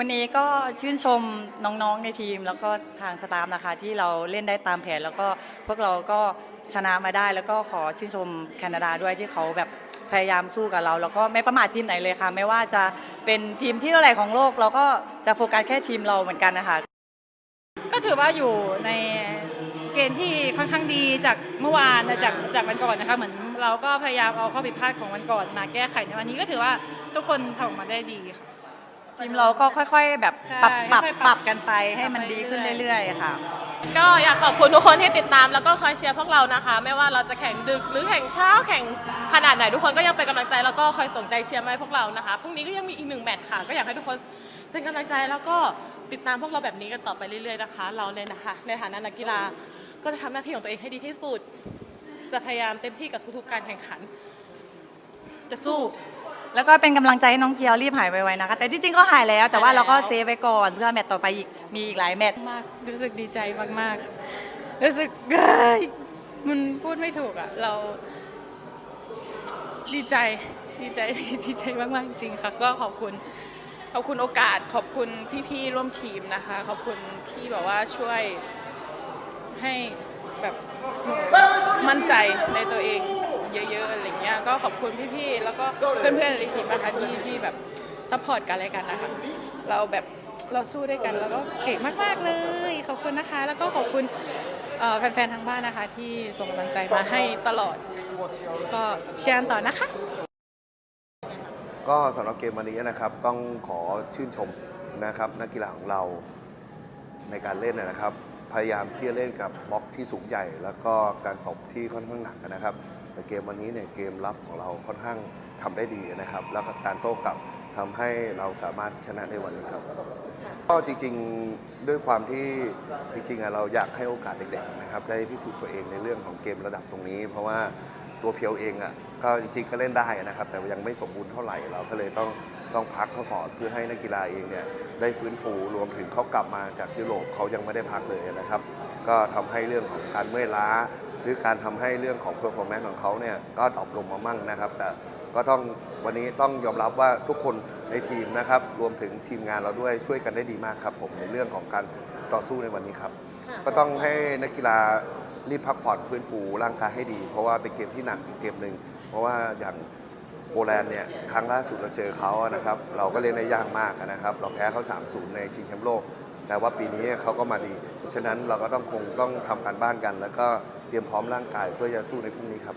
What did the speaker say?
วันนี้ก็ชื่นชมน้องๆในทีม แล้วก็ทางสตาฟนะคะที่เราเล่นได้ตามแผน แล้วก็พวกเราก็ชนะมาได้ แล้วก็ขอชื่นชมแคนาดาด้วยที่เขาแบบพยายามสู้กับเรา แล้วก็ไม่ประมาททีมไหนเลยค่ะ ไม่ว่าจะเป็นทีมที่เท่าไหร่ของโลก เราก็จะโฟกัสแค่ทีมเราเหมือนกันนะคะก็ถือว่าอยู่ในเกณฑ์ที่ค่อนข้างดีจากเมื่อวานจากจากวันก่อนนะคะเหมือนเราก็พยายามเอาข้อผิดพลาดของวันก่อนมาแก้ไขในวันนี้ก็ถือว่าทุกคนทำออกมาได้ดีค่ะ ทีมเราก็ค่อยๆ แบบใช่ปรับปรับค่อยๆปรับกันไปให้มันดีขึ้นปรับไปเรื่เรื่ออยยๆ ค่ะ ก็อยากขอบคุณทุกคนที่ติดตามแล้วก็คอยเชียร์พวกเรานะคะ ไม่ว่าเราจะแข่งดึกหรือแข่งเช้าแข่งขนาดไหนทุกคนก็ยังเป็นกำลังใจแล้วก็คอยส่งใจเชียร์มาให้พวกเรานะคะพรุ่งนี้ก็ยังมีอีกหนึ่งแมตช์ค่ะ ก็อยากให้ทุกคนเป็นกำลังใจแล้วก็ติดตามพวกเราแบบนี้กันต่อไปเรื่อยๆนะคะ เราในนะคะในฐานะนักกีฬาก็จะทำหน้าที่ของตัวเองให้ดีที่สุด จะพยายามเต็มที่กับทุกๆการแข่งขัน จะสู้ แล้วก็เป็นกำลังใจให้น้องเกียวรีบหายไวๆนะคะ แต่ที่จริงก็หายแล้ว แต่ว่าเราก็เซฟไว้ก่อนเพื่อแมตต์ต่อไปอีกมีอีกหลายแมตช์มากรู้สึกดีใจมากๆ รู้สึกเฮ้ยมันพูดไม่ถูกอะ เราดีใจดีใจดีใจมากๆจริงค่ะ ก็ขอบคุณ ขอบคุณโอกาส ขอบคุณพี่ๆร่วมทีมนะคะ ขอบคุณที่แบบว่าช่วยให้แบบมั่นใจในตัวเอง เยอะๆอะไรเงี้ยก็ขอบคุณพี่ๆแล้วก็เพื่อนๆในทีมนะคะที่ที่แบบซัพพอร์ตกันอะไรกันนะคะเราแบบเราสู้ด้วยกันแล้วก็เก่งมากๆเลยขอบคุณนะคะ แล้วก็ขอบคุณแฟนๆทางบ้านนะคะ ที่ส่งกำลังใจมาให้ตลอด ก็เชียร์ต่อนะคะ ก็สำหรับเกมวันนี้นะครับ ต้องขอชื่นชมนะครับ นักกีฬาของเราในการเล่นนะครับ พยายามที่จะเล่นกับบล็อกที่สูงใหญ่ แล้วก็การตบที่ค่อนข้างหนักนะครับ แต่เกมวันนี้เนี่ยเกมรับของเราค่อนข้างทำได้ดีนะครับ แล้วก็การโต้กลับทำให้เราสามารถชนะในวันนี้ครับ ก็จริงๆด้วยความที่จริงๆเราอยากให้โอกาสเด็กๆนะครับได้พิสูจน์ตัวเองในเรื่องของเกมระดับตรงนี้ เพราะว่าตัวเพียวเองอะก็จริงๆก็เล่นได้นะครับ แต่ยังไม่สมบูรณ์เท่าไหร่เราก็เลยต้องต้องพักเขาก่อนเพื่อให้นักกีฬาเองเนี่ยได้ฟื้นฟูรวมถึงเขากลับมาจากยุโรปเขายังไม่ได้พักเลยนะครับ ก็ทำให้เรื่องของการเมื่อยล้า หรือการทำให้เรื่องของเพอร์ฟอร์แมนซ์ของเขาเนี่ยก็ดรอปลงมามั่งนะครับ แต่ก็ต้องวันนี้ต้องยอมรับว่าทุกคนในทีมนะครับ รวมถึงทีมงานเราด้วยช่วยกันได้ดีมากครับ ผมในเรื่องของการต่อสู้ในวันนี้ครับ ก็ต้องให้นักกีฬารีบพักผ่อนฟื้นฟูร่างกายให้ดี เพราะว่าเป็นเกมที่หนักอีกเกมหนึ่งเพราะว่าอย่างโปแลนด์เนี่ยครั้งล่าสุดเราเจอเขาอะนะครับ เราก็เล่นได้ยากมากอะนะครับ เราแพ้เขา3-0ในชิงแชมป์โลก แต่ว่าปีนี้เขาก็มาดี เพราะฉะนั้นเราก็ต้องคงต้องทำการบ้านกัน แล้วก็เตรียมพร้อมร่างกายเพื่อจะสู้ในพรุ่งนี้ครับ